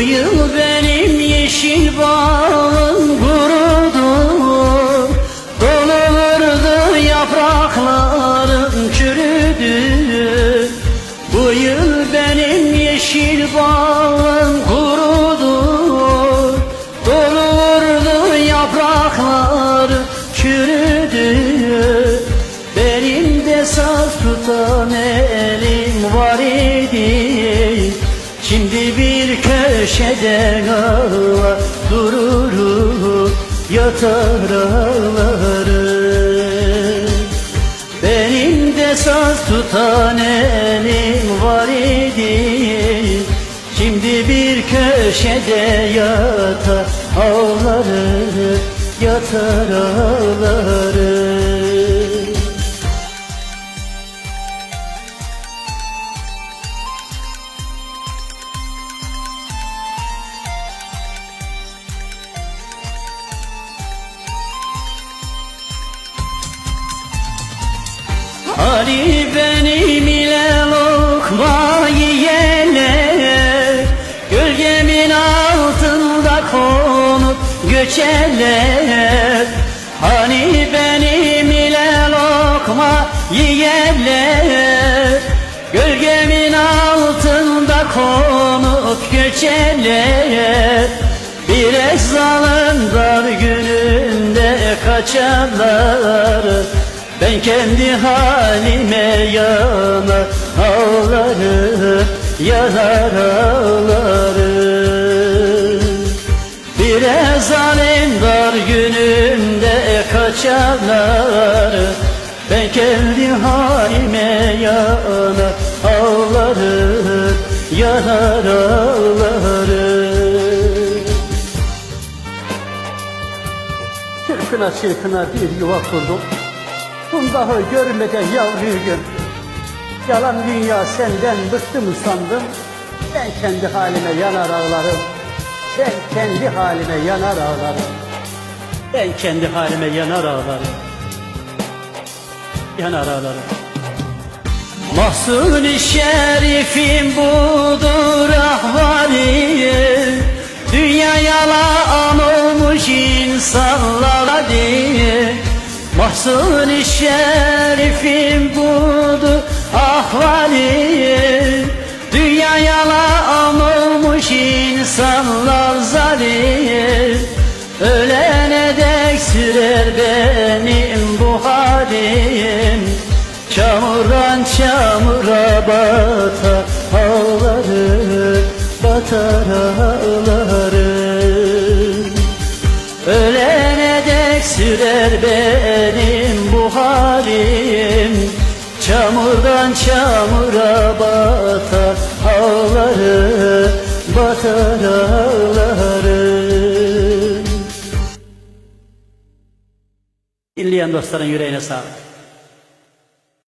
yıl benim yeşil bağım kurudu. Dolurdu yapraklarım çürüdü. Bu yıl benim yeşil bağım kurudu. Dolurdu yapraklarım çürüdü. Benim de saz tutan elim var idi köşede ağlar dururum yatar ağlarım. Benim de saz tutan elim var idi. Şimdi bir köşede yatar ağlarım yatar ağlarım Ali benim ile lokma yiyenler Gölgemin altında konup göçerler Hani benim ile lokma yiyenler Gölgemin altında konup göçerler Bir zalim dar gününde kaçarlar ben kendi halime yanar ağlarım, yanar ağlarım. Bir zalim dar günümde kaçarlar. Ben kendi halime yanar ağlarım, yanar ağlarım. Çırpına çırpına bir yuva kurdum Bundağı görmeden yavruyum Yalan dünya senden bıktım sandım Ben kendi halime yanar ağlarım. Ben kendi halime yanar ağlarım. Ben kendi halime yanar ağlarım. Yanar ağlarım. Mahsuni şerifim budur ahvali Mahsuni şerifim budur ahvali Dünya yalan olmuş insanlar zalim. Ölene dek sürer benim bu halim. Çamurdan çamura batar ağlarım Batar ağlarım Ölene dek sürer benim Çamurdan çamura batar ağlarım Batar ağlarım Dinleyen dostların yüreğine sağlık